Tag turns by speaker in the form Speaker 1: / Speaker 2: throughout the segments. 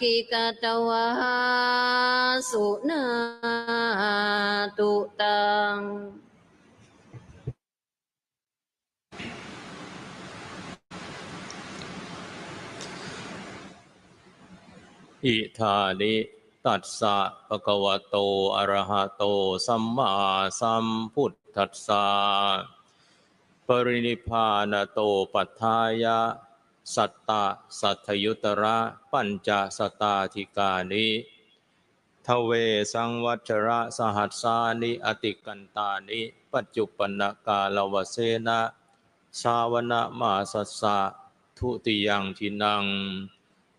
Speaker 1: กิกตวาสุนาตุตัง
Speaker 2: อิธานิตัสสะภะคะวะโตอะระหะโต สัมมาสัมพุทธัสสะปรินิพพานโตปัฏฐายะ สัตตะสัทยุตระปัญจสตาธิกานิทเวสังวัชระสหัสสานิอติกันตานิ ปัจจุปนกาลวเสนะสาวนะมาสัสสะทุติยังทินัง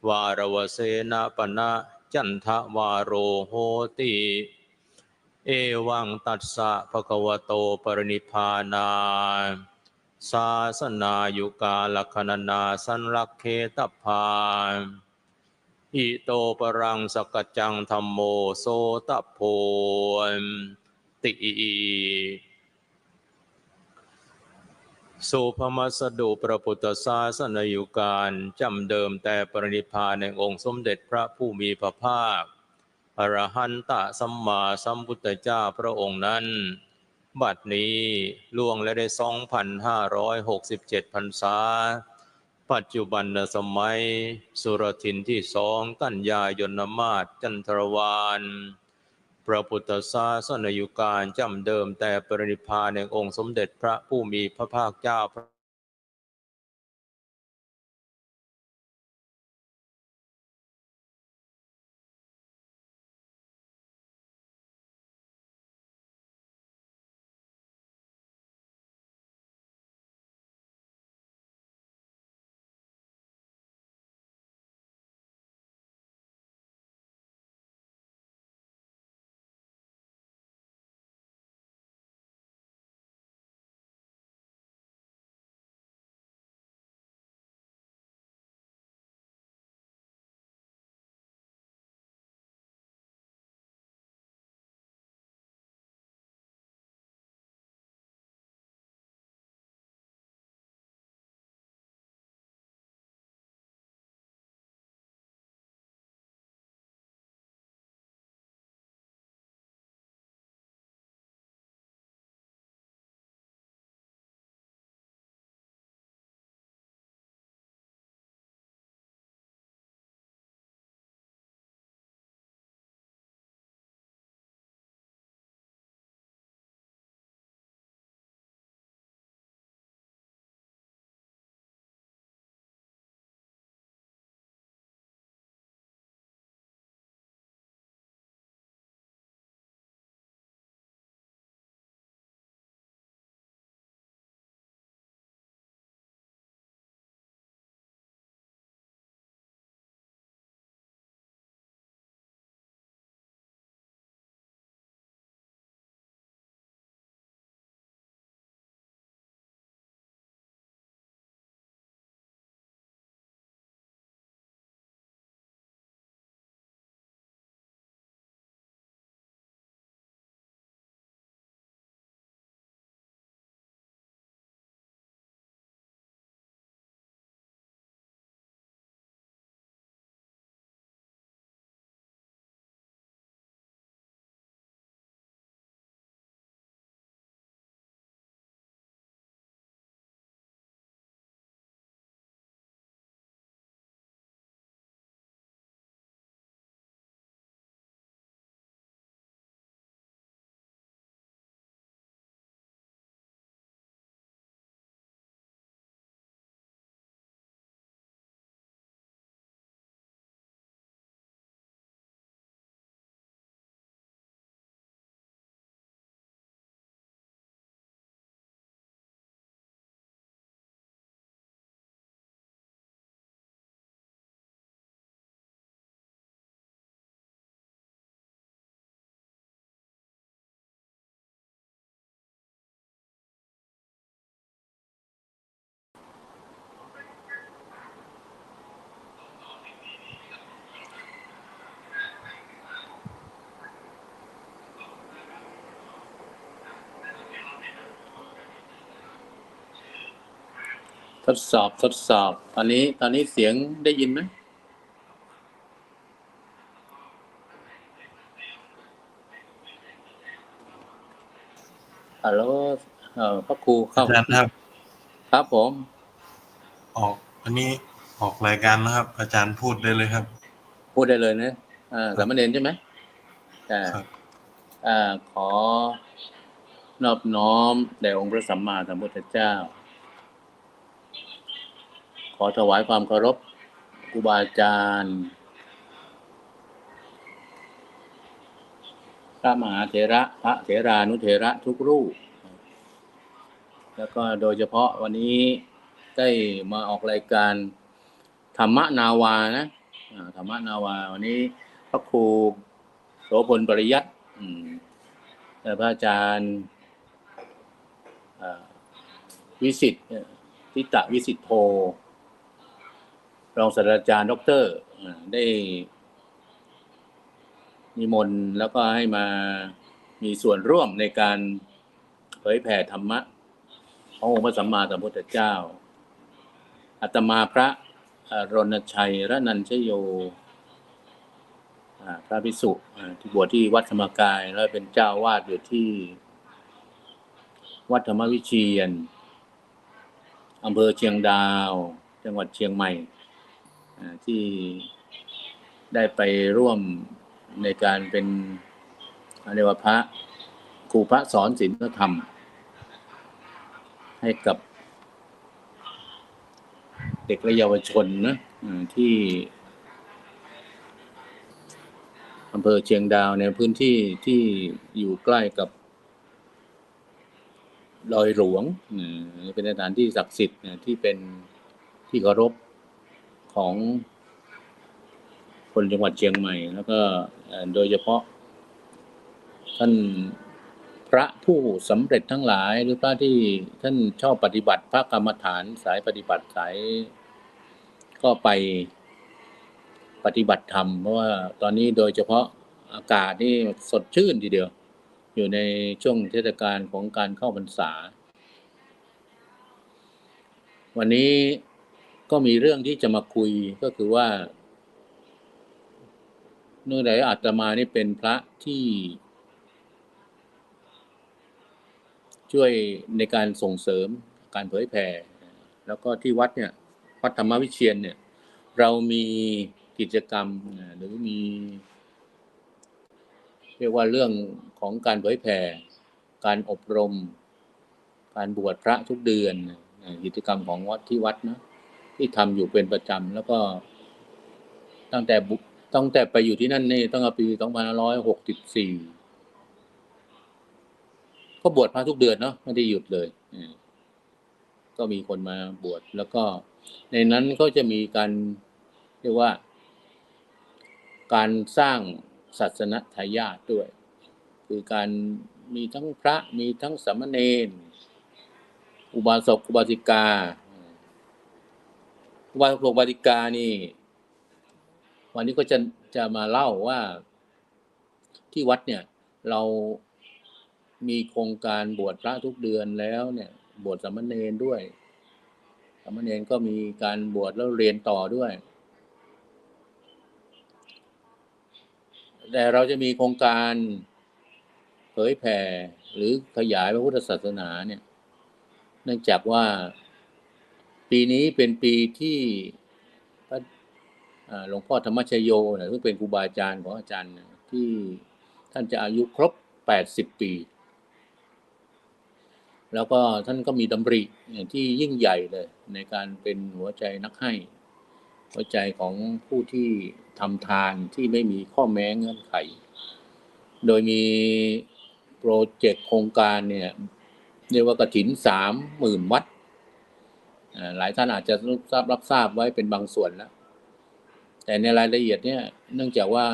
Speaker 2: วารวเสนาปณะจันทวาโรโหติ เอวังตัสสะภะคะวะโตปรินิพพานา ศาสนายุกาลคณนาสันลักเคตพาอิโตปรังสกจังธรรมโมโสตโพติสุภมัสดุพระพุทธศาสนยุการจำเดิมแต่ปรินิพพานในองค์สมเด็จพระผู้มีพระภาคอรหันตสัมมาสัมพุทธเจ้าพระองค์นั้น บัดนี้ล่วงและได้ 2,567พรรษา ปัจจุบันสมัย สุรทินที่สองกันยายนมาศจันทรวาน พระพุทธศาสนยุการจำเดิมแต่ปรินิพพานในองค์สมเด็จพระผู้มีพระภาคเจ้าพระ
Speaker 3: ดสอบทดสอบ ตอนนี้ตอนนี้เสียงได้ยินไหมฮัลโหลพระครูา
Speaker 4: ครับครับ
Speaker 3: ครับผม
Speaker 4: ออกอันนี้ออกรายการนะครับ อาจารย์พูดได้เลยครับ
Speaker 3: พูดได้เลยนะอ่าสามเณรใช่ไหมอ่าอ่าขอนอบน้อมแด่องค์พระสัมมาสัมพุทธเจ้า อถวายความเคารพครูบาอาจารย์พระมหาเถระพระเถรานุเถระทุกรูป แล้วก็โดยเฉพาะวันนี้ได้มาออกรายการธรรมนาวานะธรรมนาวา วันนี้พระครูโสพลปริยัติพระอาจารย์วิสิตทิตะวิสิตโท รองศาสตราจารย์ด็อกเตอร์ได้นิมนต์แล้วก็ให้มามีส่วนร่วมในการเผยแผ่ธรรมะขององค์พระสัมมาสัมพุทธเจ้าอาตมาพระรณชัยระนันชโยพระภิกษุที่บวชที่วัดธรรมกาย แล้วเป็นเจ้าวาดอยู่ที่ วัดธรรมวิเชียนอำเภอเชียงดาว จังหวัดเชียงใหม่ ที่ได้ไปร่วมในการเป็นเรียกว่าพระครูพระสอนศีลธรรม ให้กับเด็กและเยาวชนนะที่อำเภอเชียงดาวในพื้นที่ที่อยู่ใกล้กับดอยหลวงเป็นสถานที่ศักดิ์สิทธิ์ที่เป็นที่เคารพ ของคนจังหวัดเชียงใหม่ แล้วก็โดยเฉพาะ ท่านพระผู้สำเร็จทั้งหลาย หรือพระที่ท่านชอบปฏิบัติพระกรรมฐานสายปฏิบัติสายก็ไปปฏิบัติธรรม เพราะว่าตอนนี้โดยเฉพาะอากาศนี่สดชื่นทีเดียว อยู่ในช่วงเทศกาลของการเข้าพรรษา วันนี้ ก็มีเรื่องที่จะมาคุยก็คือว่า เนื่องจากอาตมานี่เป็นพระที่ ช่วยในการส่งเสริมการเผยแผ่แล้วก็ที่วัดเนี่ยวัดธรรมวิเชียนเนี่ย เรามีกิจกรรมหรือมี เรียกว่าเรื่องของการเผยแผ่การอบรม การบวชพระทุกเดือนกิจกรรมของวัดที่วัดนะ ที่ทำอยู่เป็นประจำแล้วก็ตั้งแต่ตั้งแต่ไปอยู่ที่นั่นนี่ตั้งแต่ปี2564ก็บวชพระทุกเดือนเนาะไม่ได้หยุดเลยก็มีคนมาบวชแล้วก็ ในนั้นก็จะมีการเรียกว่า การสร้างศาสนทายาทด้วย คือการมีทั้งพระมีทั้งสามเณรอุบาสกอุบาสิกา อุบาสกอุบาสิกานี่ วันนี้ก็จะจะมาเล่าว่าที่วัดเนี่ย เรามีโครงการบวชพระทุกเดือนแล้วเนี่ย บวชสามเณรด้วยสามเณรก็มีการบวชแล้วเรียนต่อด้วย แต่เราจะมีโครงการเผยแผ่หรือขยายพระพุทธศาสนาเนี่ย เนื่องจากว่า ปีนี้เป็นปีที่พระหลวงพ่อธรรมชโยนี่ยซึ่งเป็นครูบาอาจารย์ของอาจารย์ ที่ท่านจะอายุครบ80ปี แล้วก็ท่านก็มีดำริที่ยิ่งใหญ่เลย ในการเป็นหัวใจนักให้ หัวใจของผู้ที่ทำทานที่ไม่มีข้อแม้เงื่อนไข โดยมีโปรเจกต์โครงการเนี่ยเรียกว่ากระถินสามหมื่นวัด หลายท่านอาจจะรับทราบรับทราบไว้เป็นบางส่วนแล้ว แต่ในรายละเอียดเนี่ย เนื่องจากว่า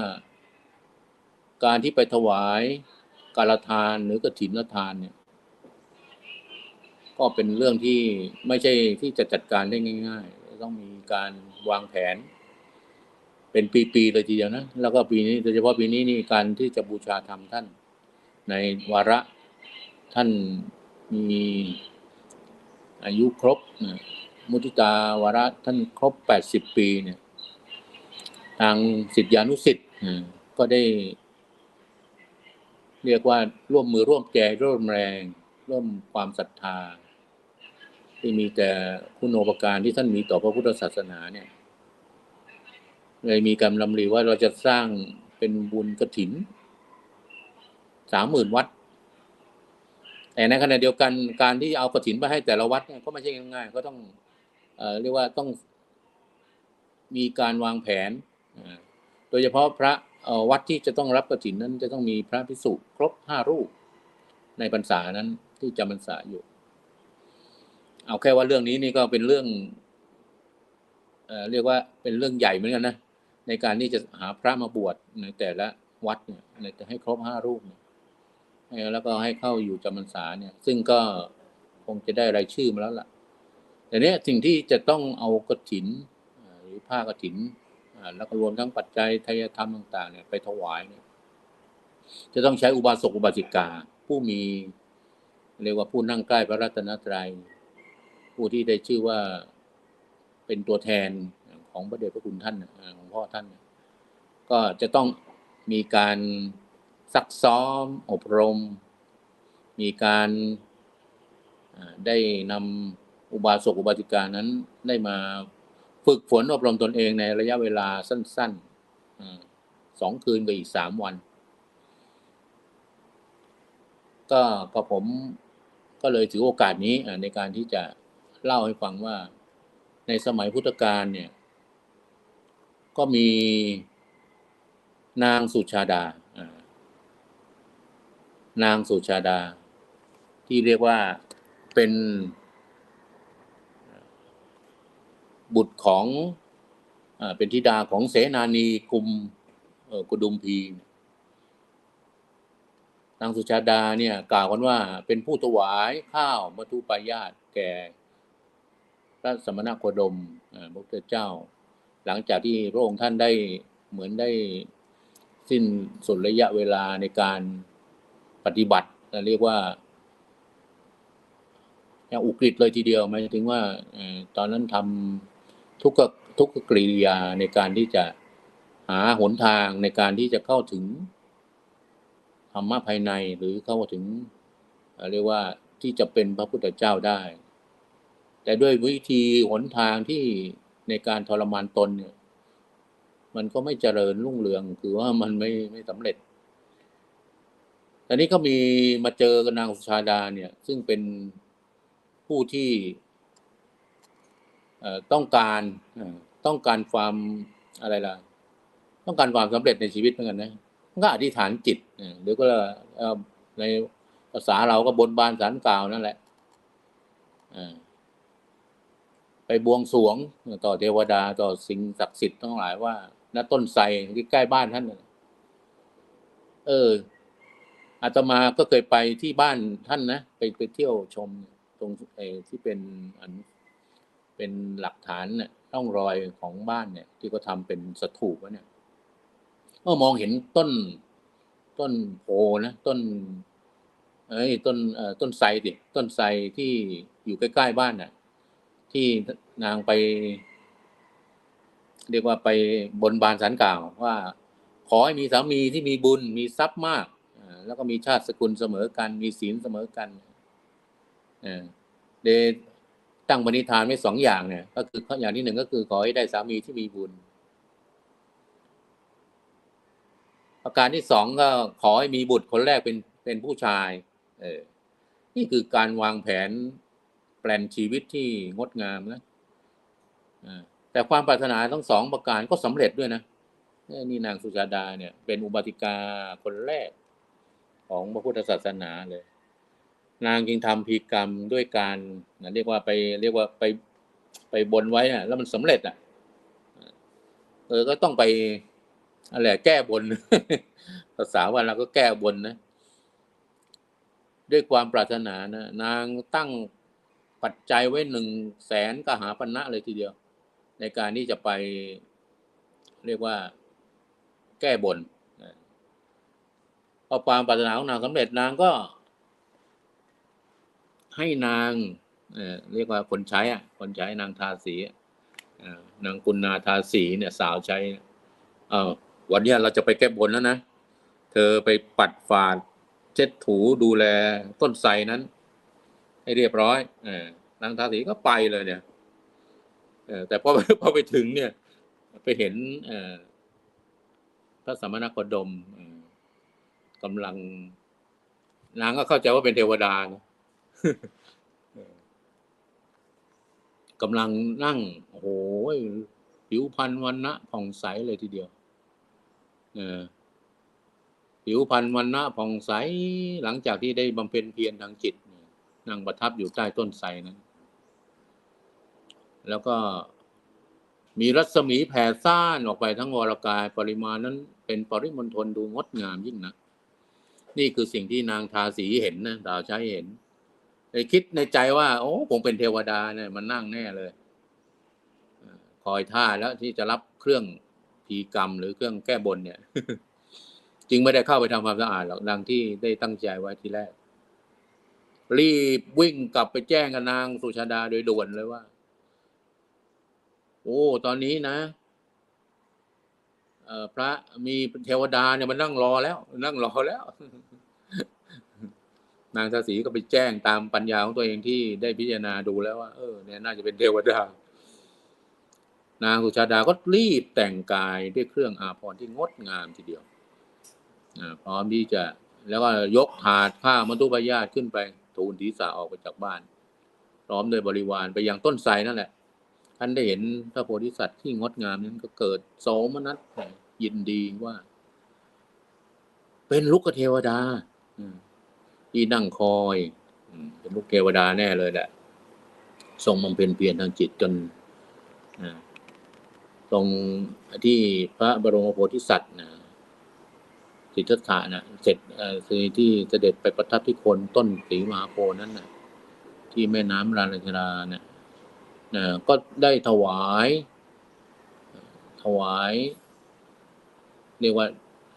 Speaker 3: การที่ไปถวายการทานหรือกระถินละทานเนี่ย ก็เป็นเรื่องที่ไม่ใช่ที่จะจัดการได้ง่าย ๆ ต้องมีการวางแผน เป็นปีๆเลยทีเดียวนะ แล้วก็ปีนี้โดยเฉพาะปีนี้นี่การที่จะบูชาธรรมท่าน ในวาระท่านมี อายุครบนะมุทิตาวาระท่านครบ 80 ปีเนี่ย ทางสิทธิานุสิทธิ์ก็ได้ เรียกว่าร่วมมือร่วมใจร่วมแรงริ่มความศรัทธา ที่มีแต่คุณโอปการที่ท่านมีต่อพระพุทธศาสนาเนี่ยเลยมีการลำลีว่าเราจะสร้างเป็นบุญกระถินสามหมื่นวัด แต่ในขณะเดียวกันการที่เอากระถินไปให้แต่ละวัดเนี่ยก็ไม่ใช่ง่ายๆก็ต้องเอ่อเรียกว่าต้องมีการวางแผน โดยเฉพาะพระวัดที่จะต้องรับกระถินนั้น จะต้องมีพระภิกษุครบห้ารูปในพรรษานั้นที่จำพรรษาอยู่ เอาแค่ว่าเรื่องนี้นี่ก็เป็นเรื่องเอ่อเรียกว่าเป็นเรื่องใหญ่เหมือนกันนะในการที่จะหาพระมาบวชในแต่ละวัดเนี่ยในจะให้ครบห้ารูปเนี่ย แล้วก็ให้เข้าอยู่จำพรรษาเนี่ย ซึ่งก็คงจะได้รายชื่อมาแล้วล่ะ แต่เนี้ยสิ่งที่จะต้องเอากฐินอ่าหรือผ้ากฐินอ่าแล้วก็รวมทั้งปัจจัยทายธรรมต่าง ๆ เนี่ยไปถวายเนี่ย จะต้องใช้อุบาสกอุบาสิกา ผู้มีเรียกว่าผู้นั่งใกล้พระรัตนตรัยผู้ที่ได้ชื่อว่าเป็นตัวแทนของพระเดชพระคุณท่านของพ่อท่าน ก็จะต้องมีการ ซักซ้อม อบรม มีการได้นำอุบาสกอุบาสิกานั้นได้มาฝึกฝนอบรมตนเองในระยะเวลาสั้นๆสองคืนกับอีกสามวัน ก็ก็ผมก็เลยถือโอกาสนี้ในการที่จะเล่าให้ฟังว่าในสมัยพุทธกาลเนี่ย ก็มีนางสุชาดา นางสุชาดา ที่เรียกว่าเป็นบุตรของอเป็นธิดาของเสนานีกุมกุดุมพี นางสุชาดาเนี่ยกล่าวกันว่าเป็นผู้ถวายข้าวมัทุปายาตแก่พระสมณโคดมพระพุทธเจ้า หลังจากที่พระองค์ท่านได้เหมือนได้สิ้นสุดระยะเวลาในการ ปฏิบัติเรียกว่าอย่างอุกฤษเลยทีเดียวหมายถึงว่าตอนนั้นทำทุกทุกกริยาในการที่จะหาหนทางในการที่จะเข้าถึงธรรมะภายในหรือเข้าถึงเรียกว่าที่จะเป็นพระพุทธเจ้าได้ แต่ด้วยวิธีหนทางที่ในการทรมานตนเนี่ย มันก็ไม่เจริญรุ่งเรือง คือว่ามันไม่ไม่สำเร็จ ต่นี้ก็มีมาเจอกับนางสุชาดาเนี่ย ซึ่งเป็นผู้ที่ต้องการต้องการความอะไรล่ะ ต้องการความสำเร็จในชีวิตเหมือนกันนะก็อธิษฐานจิตเออหรือก็ในภาษาเราก็บนบานสารกล่าวนั่นแหละไปบวงสรวงต่อเทวดาต่อสิ่งศักดิ์สิทธิ์ทั้งหลายว่าณต้นไทรที่ใกล้บ้านท่านเออ อาตมาก็เคยไปที่บ้านท่านนะไปไปเที่ยวชมตรงไอ้ที่เป็นอันเป็นหลักฐานเนี่ยร่องรอยของบ้านเนี่ย ที่เขาทำเป็นสถูปว้เนี่ยก็มองเห็นต้นต้นโพนะต้น เอ้ยต้นเอ่อต้นไทรดิต้นไทรที่อยู่ใกล้ๆบ้านน่ะ ที่นางไป เรียกว่าไปบนบานสารกล่าวว่า ขอให้มีสามีที่มีบุญมีทรัพย์มาก แล้วก็มีชาติสกุลเสมอกัน มีศีลเสมอกันเดตั้งบณิธานไว้สองอย่างเนี่ย ก็คือข้ออย่างที่หนึ่งก็คือขอให้ได้สามีที่มีบุญ ประการที่สองก็ขอให้มีบุตรคนแรกเป็นเป็นผู้ชาย เออ นี่คือการวางแผนแปลนชีวิตที่งดงามนะแต่ความปรารถนาทั้งสองประการก็สำเร็จด้วยนะนี่นี่นางสุชาดาเนี่ย เป็นอุบาติกาคนแรก ของพระพุทธศาสนาเลย นางจึงทำพีกรรมด้วยการนะเรียกว่าไปเรียกว่าไปไปบนไว้อะแล้วมันสำเร็จอะเออก็ต้องไปอะไรแก้บนภาษาวันเราก็แก้บนนะ ด้วยความปรารถนานะนางตั้งปัจจัยไว้หนึ่งแสนกหาปณะเลยทีเดียว ในการที่จะไปเรียกว่าแก้บนน พอความปรารถนาของนางสำเร็จนางก็ ให้นางเอเรียกว่าคนใช้อะ คนใช้นางทาสีนางกุณนาทาสีเนี่ย สาวใช้เนี่ยเออวันนี้เราจะไปแก้บนแล้วนะ เธอไปปัดฝาดเช็ดถูดูแลต้นไทรนั้น ให้เรียบร้อยอนางทาสีก็ไปเลยเนี่ยแต่พอพอไปถึงเนี่ย ไปเห็นพระสมณโคดม กำลัง นางก็เข้าใจว่าเป็นเทวดานะกำลังนั่งโอ้โหผิวพรรณวันนะผ่องใสเลยทีเดียวเออผิวพรรณวันนะผ่องใสหลังจากที่ได้บำเพ็ญเพียรทางจิตนั่งประทับอยู่ใต้ต้นไทรนั้น แล้วก็มีรัศมีแผ่ซ่านออกไปทั้งวรกาย ปริมาณนั้นเป็นปริมณฑลดูงดงามยิ่งนะ นี่คือสิ่งที่นางทาสีเห็นนะดาวใช้เห็นเลยคิดในใจว่า โอ้ผมเป็นเทวดาเนี่ยมันนั่งแน่เลยคอยท่าแล้วที่จะรับเครื่องพีกรรม หรือเครื่องแก้บนเนี่ย จึงไม่ได้เข้าไปทำความสะอาดหรอกดังที่ได้ตั้งใจไว้ทีแรก รีบวิ่งกลับไปแจ้งกับนางสุชาดาโดยด่วนเลยว่า โอ้ ตอนนี้นะพระมีเทวดาเนี่ยมันนั่งรอแล้ว นั่งรอแล้ว นางทาสีก็ไปแจ้งตามปัญญาของตัวเองที่ได้พิจารณาดูแล้วว่า เออเนี่ยน่าจะเป็นเทวดา นางสุชาดาก็รีบแต่งกายด้วยเครื่องอาภรณ์ที่งดงามทีเดียวพร้อมที่จะแล้วก็ยกถาดข้ามัทุปยาตขึ้นไปทูลศีรษะออกไปจากบ้าน พร้อมด้วยบริวารไปยังต้นไทรนั่นแหละท่านได้เห็นพระโพธิสัตว์ที่งดงามนั้นก็เกิดโสมนัสยินดีว่า เป็นลูกเทวดา อืม ที่นั่งคอยเป็นลูกเทวดาแน่เลยแหละ ทรงบำเพ็ญเพียรทางจิตจนตรงที่พระบรมโพธิสัตว์นะสิทธัตถะนะเสร็จเอ่อคือที่เสด็จไปประทับที่โคนต้นสีมหาโพนั้นนะที่แม่น้ำราชดาเนี่ยนะก็ได้ถวาย ถวาย เรียกว่า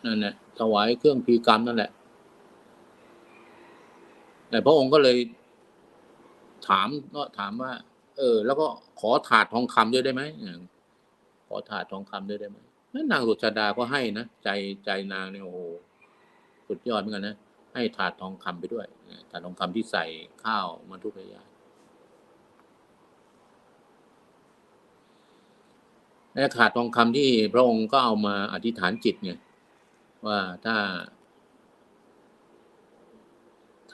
Speaker 3: นั่นแหละถวายเครื่องพีกรรมนั่นแหละ แต่พระองค์ก็เลยถามก็ถามว่า เออ แล้วก็ขอถาดทองคำด้วยได้ไหมขอถาดทองคำด้วยได้ไหมนั่นนางสุชาดาก็ให้นะใจใจนางเนี่ยโอ้โหสุดยอดเหมือนกันนะให้ถาดทองคำไปด้วยถาดทองคำที่ใส่ข้าวมันทุกอย่าและขาดทองคำที่พระองค์ก็เอามาอธิษฐานจิตไงว่าถ้า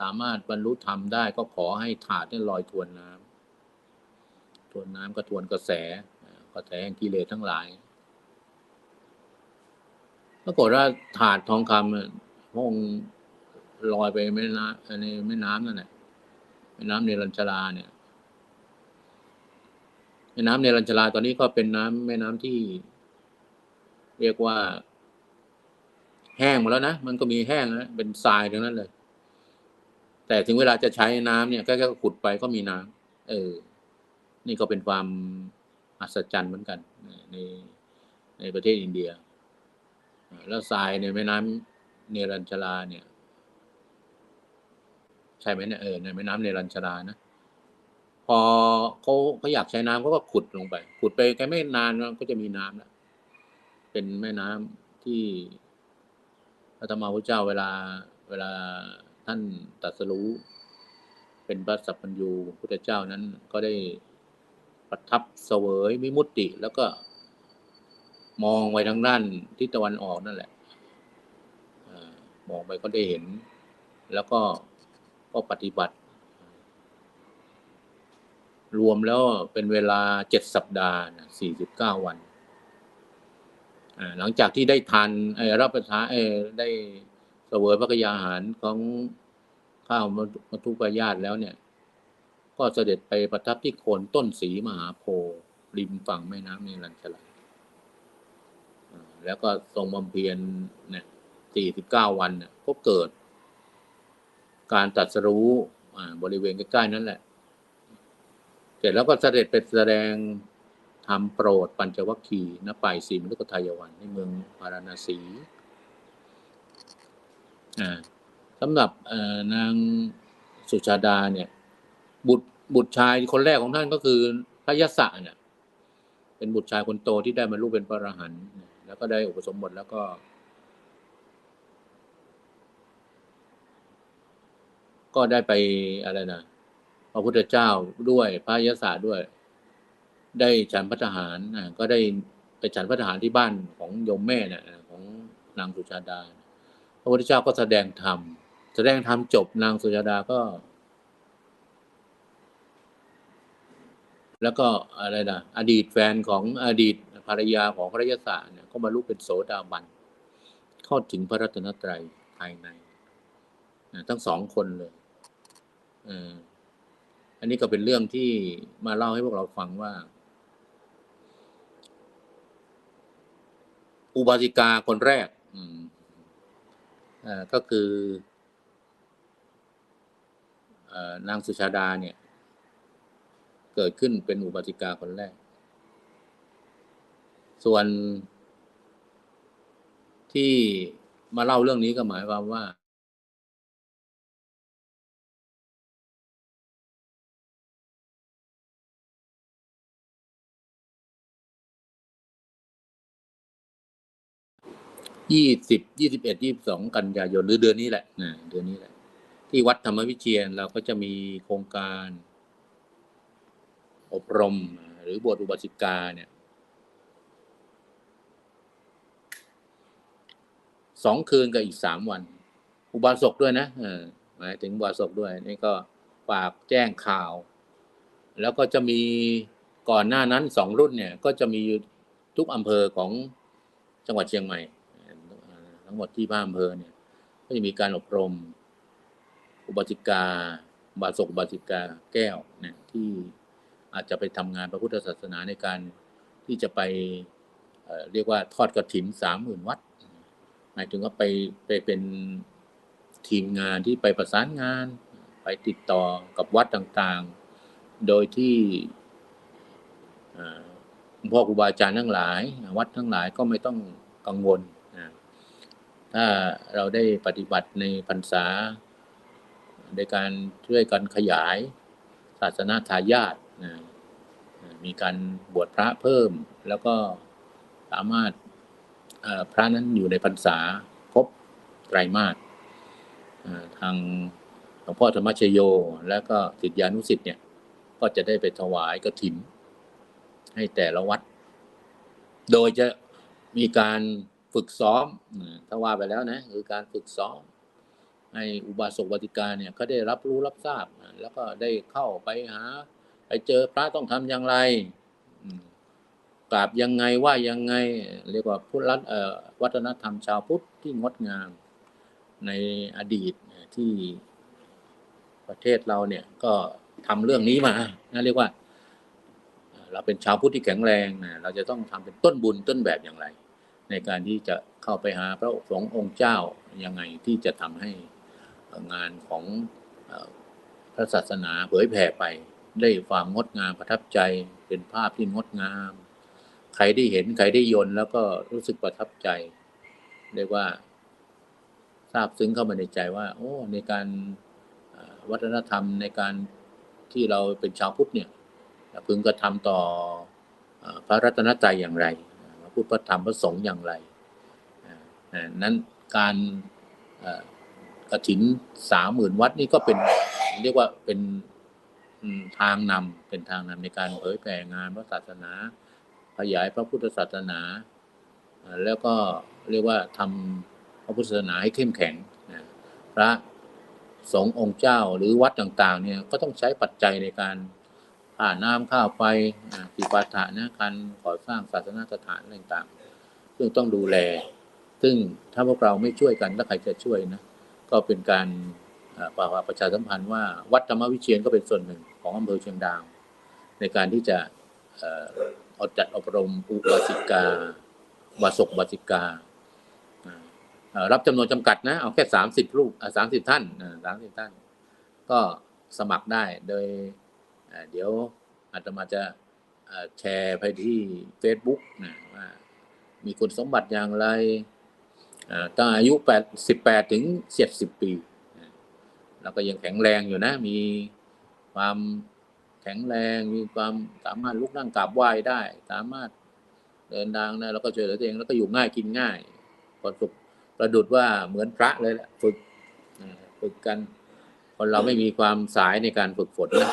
Speaker 3: สามารถบรรลุธรรมได้ก็ขอให้ถาดนี่ลอยทวนน้ำทวนน้ำก็ทวนกระแสกระแสแห่งกิเลสทั้งหลายปรากฏว่าถาดทองคำอะพระองค์ลอยไปแม่น้ำในแม่น้ำนั่นแหละแม่น้ำเนรัญชราเนี่ยแม่น้ำเนรัญชราตอนนี้ก็เป็นน้ำแม่น้ำที่ เรียกว่า แห้งหมดแล้วนะมันก็มีแห้งนะเป็นทรายทั้งนั้นเลย แต่ถึงเวลาจะใช้น้ำเนี่ยก็แค่ขุดไปก็มีน้ำเออ นี่ก็เป็นความอัศจรรย์เหมือนกัน ในในประเทศอินเดีย แล้วทรายในแม่น้ำเนรัญชราเนี่ย ใช่ไหมเนี่ยเออในแม่น้ำเนรัญชรานะพอเขาเขาอยากใช้น้ำเขาก็ขุดลงไป ขุดไปแค่ไม่นานมันก็จะมีน้ำแล้วเป็นแม่น้ำที่พระธรรมพุทธเจ้าเวลาเวลา ท่านตรัสรู้เป็นพระสัพพัญญูพุทธเจ้านั้นก็ได้ประทับเสวยวิมุตติ แล้วก็มองไปทางด้านทิศตะวันออกนั่นแหละมองไปก็ได้เห็น แล้วก็ก็ปฏิบัติ รวมแล้วเป็นเวลาเจ็ดสัปดาห์สี่สิบเก้าวันหลังจากที่ได้ทานเอ่อรับประทานได้ เสวยพระกยาหารของข้าวมัทุปายาตแล้วเนี่ย ก็เสด็จไปประทับที่โคนต้นสีมหาโพธิ์ริมฝั่งแม่น้ำเนรัญชราแล้วก็ทรงบำเพ็ญเนี่ยสี่สิบเก้าวันเนี่ยก็เกิด การตรัสรู้บริเวณใกล้ๆนั่นแหละ เสร็จแล้วก็เสด็จไปแสดงธรรมโปรดปัญจวัคคีย์ณป่ายสีมฤกทายวันในเมืองพาราณสี สำหรับนางสุชาดาเนี่ย บุตรบุตรชายคนแรกของท่านก็คือพระยศะเนี่ย เป็นบุตรชายคนโตที่ได้บรรลุเป็นพระอรหันต์แล้วก็ได้อุปสมบทแล้วก็ก็ได้ไปอะไรนะพระพุทธเจ้าด้วยพระยศาด้วย ได้ฉันพัฒหารก็ได้ไปฉันพัฒหารที่บ้านของโยมแม่เนี่ยของนางสุชาดา ระพุทธเจ้าก็แสดงธรรมแสดงธรรมจบนางสุชาดาก็ แล้วก็อะไรนะอดีตแฟนของอดีตภรรยาของพระยศเนี่ยก็มาลุกเป็นโสดาบันเข้าถึงพระรัตนตรัยภายในทั้งสองคนเลยอันนี้ก็เป็นเรื่องที่มาเล่าให้พวกเราฟังว่า อุบาสิกาคนแรก อืม ก็คือนางสุชาดาเนี่ย เกิดขึ้นเป็นอุบาติกาคนแรก ส่วนที่มาเล่าเรื่องนี้ก็หมายความว่า ยี่สิบยี่สิบเอ็ดยี่สิบสองกันยายนหรือเดือนนี้แหละนะเดือนนี้แหละ ที่วัดธรรมวิเชียนเราก็จะมีโครงการ อบรมหรือบวชอุบาสิกาเนี่ยสองคืนกับอีกสามวัน อุบาสกด้วยนะหมายถึงอุบาสกด้วย นี่ก็ฝากแจ้งข่าว แล้วก็จะมีก่อนหน้านั้นสองรุ่นเนี่ย ก็จะมีทุกอำเภอของจังหวัดเชียงใหม่ ทั้งหมดที่บ้านอำเภอเนี่ย ก็จะมีการอบรม อุบาสิกา บาสกบาสิกาแก้วเนี่ยที่อาจจะไปทำงานพระพุทธศาสนาในการที่จะไปเเรียกว่าทอดกระถิ่นสามหมื่นวัดหมายถึงว่าไปไปเป็นทีมงานที่ไปประสานงาน ไปติดต่อกับวัดต่างๆ โดยที่พ่อคุณพ่อครูบาอาจารย์ทั้งหลาย วัดทั้งหลายก็ไม่ต้องกังวล ถ้าเราได้ปฏิบัติในพรรษาในการช่วยกันขยายศาสนาทายาทนะมีการบวชพระเพิ่ม แล้วก็สามารถพระนั้นอยู่ในพรรษาครบไตรมาสทางหลวงพ่อธรรมชโย แล้วก็ศิษยานุศิษย์เนี่ยก็จะได้ไปถวายกฐินให้แต่ละวัด โดยจะมีการ ฝึกซ้อมถ้าว่าไปแล้วนะคือการฝึกซ้อมให้อุบาสกวัติกาเนี่ยเขาได้รับรู้รับทราบ แล้วก็ได้เข้าไปหา ไปเจอพระต้องทำอย่างไรกราบยังไงว่ายังไง เรียกว่าพุทธวัฒนธรรมชาวพุทธที่งดงามในอดีตที่ประเทศเราเนี่ยก็ทำเรื่องนี้มานะเรียกว่า เราเป็นชาวพุทธที่แข็งแรงนะเราจะต้องทำเป็นต้นบุญต้นแบบอย่างไร ในการที่จะเข้าไปหาพระสงฆ์องค์เจ้ายังไงที่จะทำให้งานของพระศาสนาเผยแผ่ไป ได้ความงดงามประทับใจเป็นภาพที่งดงาม ใครได้เห็นใครได้ยนแล้วก็รู้สึกประทับใจเรียกว่าทราบซึ้งเข้ามาในใจว่า โอ้ ในการวัฒนธรรมในการที่เราเป็นชาวพุทธเนี่ยพึงกระทำต่อพระรัตนตรัยอย่างไร พุทธพระธรรมพระสงฆ์อย่างไรนั้นการกระถินสามหมื่นวัดนี่ก็เป็นเรียกว่าเป็นทางนำเป็นทางนำในการเผยแผ่งานพระศาสนา ขยายพระพุทธศาสนา แล้วก็เรียกว่าทำพระพุทธศาสนาให้เข้มแข็งพระสงฆ์องค์เจ้าหรือวัดต่างๆเนี่ยก็ต้องใช้ปัจจัยในการ ค่าน้ำค่าไฟสิปาถะนะการก่อสร้างศาสนาสถานต่างๆ ซึ่งต้องดูแล ซึ่งถ้าพวกเราไม่ช่วยกันแล้วใครจะช่วยนะ ก็เป็นการอ่าประประชาสัมพันธ์ว่าวัดธรรมวิเชียนก็เป็นส่วนหนึ่งของอำเภอเชียงดาว ในการที่จะเอ่อเอาจัดอบรมอุบาสิกาวาสกบาสิกา รับจำนวนจำกัดนะ เอาแค่สามสิบรูปสามสิบท่านสามสิบท่าน ก็สมัครได้โดย เดี๋ยวอาตมาจะแชร์ไปที่ Facebook นะว่ามีคุณสมบัติอย่างไรตั้งอายุแปดสิบแปดถึงเจ็ดสิบปีนะแล้วก็ยังแข็งแรงอยู่นะ มีความแข็งแรง มีความสามารถลุกนั่งกราบไหว้ได้ สามารถเดินทางนะแล้วก็ช่วยเหลือตัวเองแล้วก็อยู่ง่ายกินง่ายประสบประดุดว่าเหมือนพระเลยแหละฝึกฝึกกัน คนเราไม่มีความสายในการฝึกฝนนะ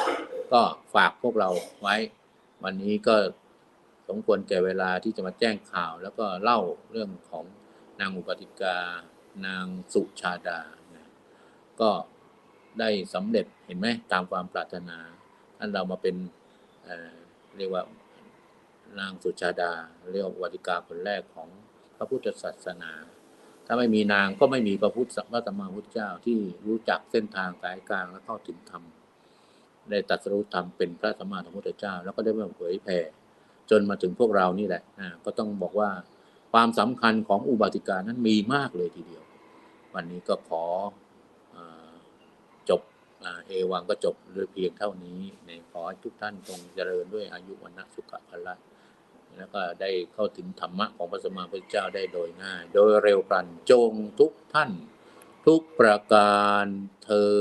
Speaker 3: ก็ฝากพวกเราไว้ วันนี้ก็สมควรแก่เวลาที่จะมาแจ้งข่าว แล้วก็เล่าเรื่องของนางอุปติกานางสุชาดานะก็ได้สำเร็จเห็นไหมตามความปรารถนาท่านเรามาเป็นเเรียกว่านางสุชาดา เรียกว่าอุปติกาคนแรกของพระพุทธศาสนา ถ้าไม่มีนางก็ไม่มีพระพุทธสัมมาพุทธเจ้าที่รู้จักเส้นทางสายกลางและเข้าถึงธรรม ได้ตรัสรู้ธรรมเป็นพระสัมมาสัมพุทธเจ้า แล้วก็ได้มาเผยแผ่จนมาถึงพวกเรานี่แหละอ่าก็ต้องบอกว่าความสำคัญของอุบาติกานั้นมีมากเลยทีเดียว วันนี้ก็ขออจบเอวังก็จบด้วยเพียงเท่านี้ในขอให้ทุกท่านจงเจริญด้วยอายุวันนะสุขภาละแล้วก็ได้เข้าถึงธรรมะของพระสัมมาสัมพุทธเจ้าได้โดยง่าย โดยเร็วพลันจงทุกท่าน ทุกประการเธอ